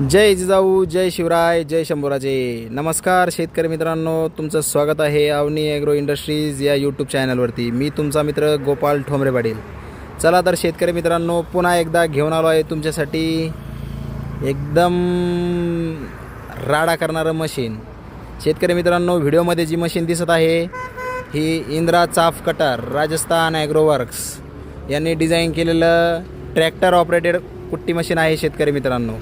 जय जिजाऊ जय शिवराय जय शंभूराजे. नमस्कार शेतकरी मित्रांनो तुमचं स्वागत आहे अवनी ॲग्रो इंडस्ट्रीज या यूट्यूब चॅनलवरती. मी तुमचा मित्र गोपाल ठोंबरे पाटील. चला तर शेतकरी मित्रांनो पुन्हा एकदा घेऊन आलो आहे तुमच्यासाठी एकदम राडा करणारं मशीन. शेतकरी मित्रांनो व्हिडिओमध्ये जी मशीन दिसत आहे ही Indra chaff cutter Rajasthan agro works. यांनी डिझाईन केलेलं ट्रॅक्टर ऑपरेटेड कुट्टी मशीन आहे शेतकरी मित्रांनो.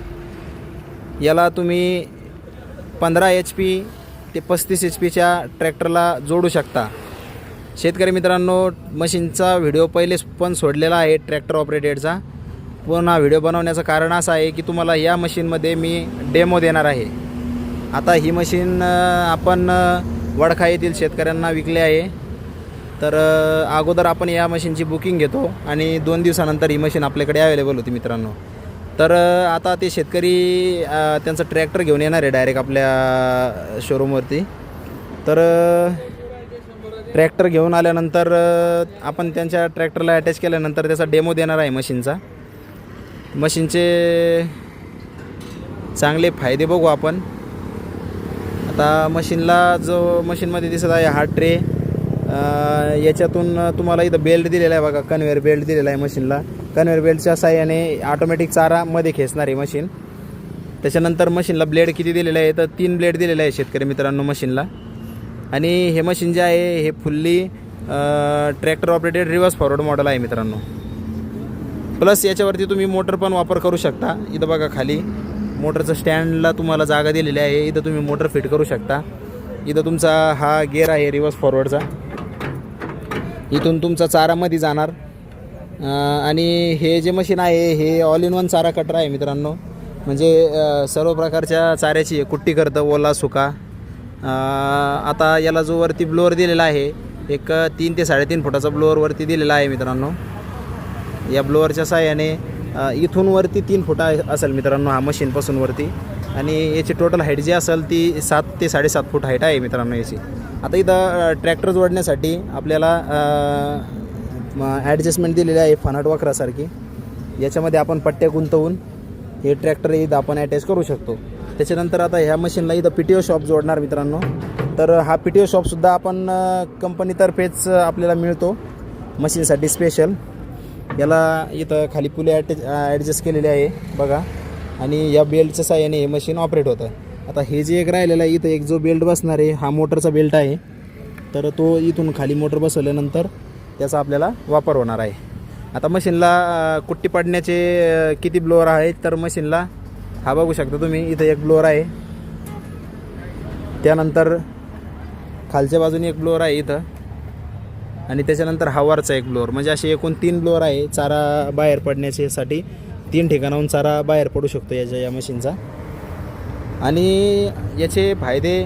याला तुम्ही पंधरा एच पी ते पस्तीस एच पीच्या ट्रॅक्टरला जोडू शकता. शेतकरी मित्रांनो मशीनचा व्हिडिओ पहिलेच पण सोडलेला आहे ट्रॅक्टर ऑपरेटेडचा पुन्हा व्हिडिओ बनवण्याचं कारण असं आहे की तुम्हाला या मशीनमध्ये मी डेमो देणार आहे. आता ही मशीन आपण वडखा येथील शेतकऱ्यांना विकले आहे. तर अगोदर आपण या मशीनची बुकिंग घेतो आणि दोन दिवसानंतर ही मशीन आपल्याकडे अवेलेबल होती मित्रांनो. तर आता ते शेतकरी त्यांचं त्यांचा ट्रॅक्टर घेऊन येणार आहे डायरेक्ट आपल्या शोरूमवरती तर ट्रॅक्टर घेऊन आल्यानंतर आपण त्यांच्या ट्रॅक्टरला अटॅच केल्यानंतर त्याचा डेमो देणार आहे मशीनचा. मशीनचे चांगले फायदे बघू आपण. आता मशीनला जो मशीनमध्ये दिसत आहे हा ट्रे याच्यातून तुम्हाला इथं बेल्ट दिलेला आहे बघा कन्व्हेअर बेल्ट दिलेला आहे मशीनला. कन्व्हेअर बेल्टच्या साह्याने ऑटोमॅटिक चारामध्ये खेचणार आहे मशीन त्याच्यानंतर मशीनला ब्लेड किती दिलेलं आहे तर तीन ब्लेड दिलेलं आहे शेतकरी मित्रांनो मशीनला आणि हे मशीन जे आहे हे fully tractor operated reverse forward model आहे मित्रांनो. प्लस याच्यावरती तुम्ही मोटर पण वापर करू शकता. इथं बघा खाली. मोटरचं स्टँडला तुम्हाला जागा दिलेली आहे. इथं तुम्ही मोटर फिट करू शकता. इथं तुमचा हा गेअर आहे रिव्हर्स फॉरवर्डचा इथून तुमचा चारामध्ये जाणार. आणि हे जे मशीन आहे हे ऑल इन वन चारा कटर आहे मित्रांनो. म्हणजे सर्व प्रकारच्या चाऱ्याची कुट्टी करतं ओला सुका. आता याला जो वरती ब्लोअर दिलेला आहे एक तीन ते साडेतीन फुटाचा ब्लोअरवरती दिलेला आहे मित्रांनो. या ब्लोअरच्या साह्याने इथून वरती तीन फुटा असेल मित्रांनो हा मशीनपासून वरती. आणि याची टोटल हाईट जी असेल ती सात ते साडेसात फूट हाईट आहे मित्रांनो याची. आता इथं ट्रॅक्टर जोडण्यासाठी आपल्याला ॲडजस्टमेंट दिलेली आहे फनाट वक्रासारखी. याच्यामध्ये आपण पट्ट्या गुंतवून हे ट्रॅक्टर इथं आपण अटॅच करू शकतो. त्याच्यानंतर आता ह्या मशीनला इथं पी टी ओ शॉप जोडणार मित्रांनो. तर हा पी टी ओ शॉपसुद्धा आपण कंपनीतर्फेच आपल्याला मिळतो. मशीनसाठी स्पेशल याला इथं खाली पुले ॲटॅच ॲडजस्ट केलेले आहे बघा. आणि या बेल्टच्या साह्याने हे मशीन ऑपरेट होतं. आता हे जे एक राहिलेलं आहे इथं एक जो बेल्ट बसणार आहे हा मोटरचा बेल्ट आहे. तर तो इथून खाली मोटर बसवल्यानंतर त्याचा आपल्याला वापर होणार आहे. आता मशीनला कुट्टी पाडण्याचे किती ब्लोअर आहेत तर मशीनला हा बघू शकता तुम्ही इथं एक ब्लोअर आहे. त्यानंतर खालच्या बाजूने एक ब्लोअर आहे इथं. आणि त्याच्यानंतर हवारचा एक ब्लोअर म्हणजे असे एकूण तीन ब्लोअर आहे चारा बाहेर पडण्याच्यासाठी. तीन ठिकाणाहून चारा बाहेर पडू शकतो याच्या या मशीनचा. आणि याचे फायदे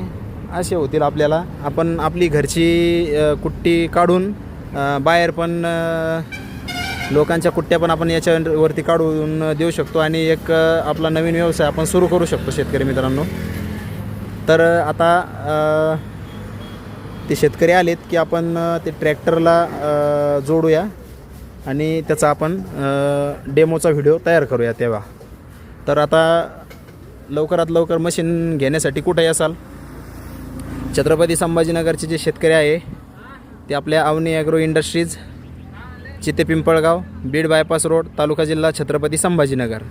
असे होतील आपल्याला. आपण आपली घरची कुट्टी काढून बाहेर पण लोकांच्या कुट्ट्या पण आपण याच्यावरती काढून देऊ शकतो आणि एक आपला नवीन व्यवसाय आपण सुरू करू शकतो शेतकरी मित्रांनो. तर आता ते शेतकरी आलेत की आपण ते ट्रॅक्टरला जोडूया आणि त्याचा आपण डेमोचा व्हिडिओ तयार करूया तेव्हा. तर आता लवकरात लवकर मशीन घेण्यासाठी कुठे असाल? छत्रपती संभाजीनगरचे जे शेतकरी आहे ते आपल्या Avani agro industries Chite Pimpalgaon Beed bypass road taluka जिल्हा छत्रपती संभाजीनगर.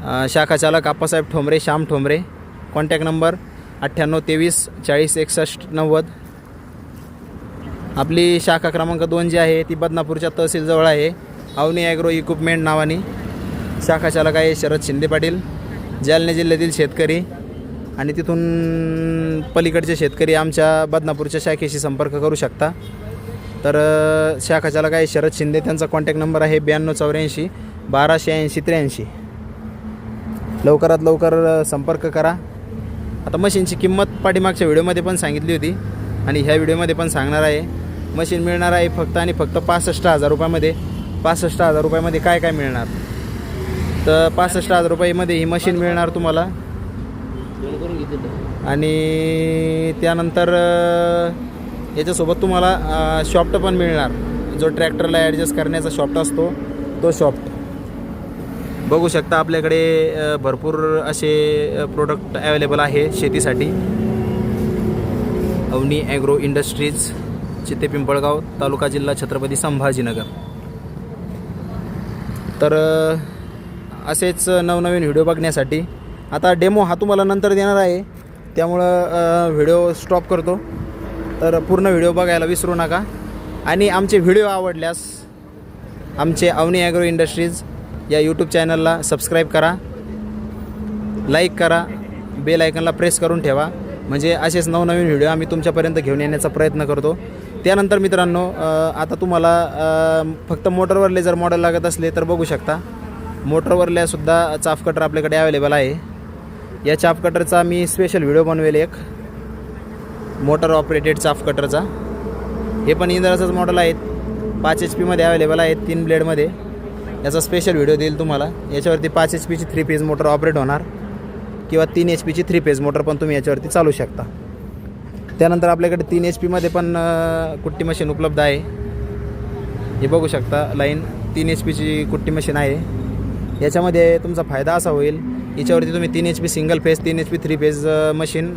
शाखाचालक शाखा चालक आप्पासाहेब ठोंबरे श्याम ठोंबरे. कॉन्टॅक्ट नंबर अठ्ठ्याण्णव तेवीस चाळीस एकसष्ट नव्वद. आपली शाखा क्रमांक दोन जी आहे ती बदनापूरच्या तहसीलजवळ आहे. अवनी ॲग्रो इक्विपमेंट नावाने. शाखा चालक आहे शरद शिंदे पाटील. जालना जिल्ह्यातील शेतकरी. आणि तिथून पलीकडचे शेतकरी आमच्या बदनापूरच्या शाखेशी संपर्क करू शकता. तर शाखाच्याला शाखा आहे शरद शिंदे. त्यांचा कॉन्टॅक्ट नंबर आहे ब्याण्णव चौऱ्याऐंशी बाराशे ऐंशी त्र्याऐंशी. लवकरात लवकर संपर्क करा. आता मशीनची किंमत पाठीमागच्या व्हिडिओमध्ये पण सांगितली होती आणि ह्या व्हिडिओमध्ये पण सांगणार आहे. मशीन मिळणार आहे फक्त आणि फक्त पासष्ट हजार रुपयामध्ये. पासष्ट हजार रुपयामध्ये काय काय मिळणार? तर पासष्ट हजार रुपयामध्ये ही मशीन मिळणार तुम्हाला. आणि त्यानंतर याच्यासोबत तुम्हाला शॉफ्ट पण मिळणार. जो ट्रॅक्टरला ॲडजस्ट करण्याचा शॉफ्ट असतो तो शॉफ्ट. बघू शकता आपल्याकडे भरपूर असे प्रोडक्ट अवेलेबल आहे शेतीसाठी. अवनी ॲग्रो इंडस्ट्रीज चित्ते पिंपळगाव तालुका जिल्हा छत्रपती संभाजीनगर. तर असेच नवनवीन व्हिडिओ बघण्यासाठी आता डेमो हा तुम्हाला नंतर देणार आहे. त्यामुळं व्हिडिओ स्टॉप करतो. तर पूर्ण व्हिडिओ बघायला विसरू नका. आणि आमचे व्हिडिओ आवडल्यास आमचे अवनी ॲग्रो इंडस्ट्रीज या यूट्यूब चॅनलला सबस्क्राईब करा. लाईक करा. बेल आयकनला प्रेस करून ठेवा. म्हणजे असेच नवनवीन व्हिडिओ आम्ही तुमच्यापर्यंत घेऊन येण्याचा प्रयत्न करतो. त्यानंतर मित्रांनो आता तुम्हाला फक्त मोटरवरले जर मॉडेल लागत असले तर बघू शकता. मोटरवरल्यासुद्धा चाफ कटर आपल्याकडे अवेलेबल आहे. या चाफ कटरचा मी स्पेशल व्हिडिओ बनवेल एक. मोटर ऑपरेटेड चाफ कटरचा हे पण इंद्राचंच मॉडेल आहेत. पाच एच पीमध्ये अवेलेबल आहेत तीन ब्लेडमध्ये याचा स्पेशल व्हिडिओ देईल तुम्हाला. याच्यावरती पाच एच पीची थ्री फेज मोटर ऑपरेट होणार. किंवा तीन एच पीची थ्री फेज मोटर पण तुम्ही याच्यावरती चालू शकता. त्यानंतर आपल्याकडे तीन एच पीमध्ये पण कुट्टी मशीन उपलब्ध आहे. हे बघू शकता लाईन तीन एच पीची कुट्टी मशीन आहे. याच्यामध्ये तुमचा फायदा असा होईल याच्यावरती तुम्ही तीन एच पी सिंगल फेज तीन H P three phase machine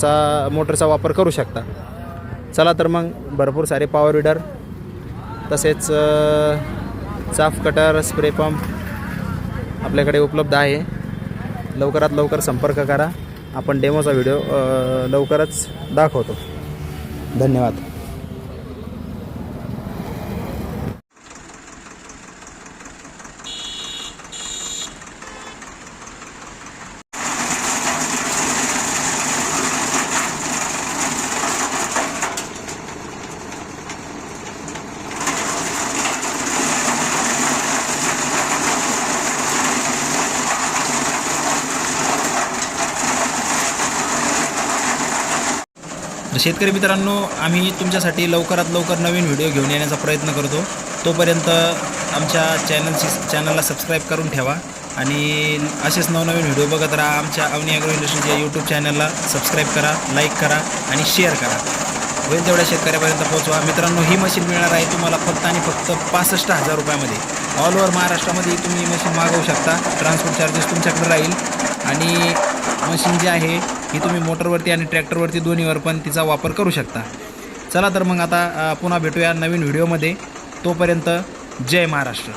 चा मोटरचा वापर करू शकता. चला तर मग भरपूर सारे पॉवर विडर तसेच चाफ कटर स्प्रे पंप आपल्याकडे उपलब्ध आहे. लवकरात लवकर संपर्क करा. आपण डेमोचा व्हिडिओ लवकरच दाखवतो. धन्यवाद. तर शेतकरी मित्रांनो आम्ही तुमच्यासाठी लवकरात लवकर नवीन व्हिडिओ घेऊन येण्याचा प्रयत्न करतो. तोपर्यंत आमच्या चॅनलची चॅनलला सबस्क्राईब करून ठेवा आणि असेच नवनवीन व्हिडिओ बघत राहा. आमच्या अवनी ॲग्रो इंडस्ट्रीच्या यूट्यूब चॅनलला सबस्क्राईब करा लाईक करा आणि शेअर करा. होईल तेवढ्या शेतकऱ्यापर्यंत पोहोचवा. मित्रांनो ही मशीन मिळणार आहे तुम्हाला फक्त आणि फक्त पासष्ट हजार रुपयामध्ये. ऑल ओव्हर महाराष्ट्रामध्ये तुम्ही ही मशीन मागवू शकता. ट्रान्सपोर्ट चार्जेस तुमच्याकडे राहील. आणि मशीन जी आहे ही तुम्ही मोटरवरती आणि ट्रॅक्टरवरती दोन्हीवर पण तिचा वापर करू शकता. चला तर मग आता पुन्हा भेटूया नवीन व्हिडिओमध्ये. तोपर्यंत जय महाराष्ट्र.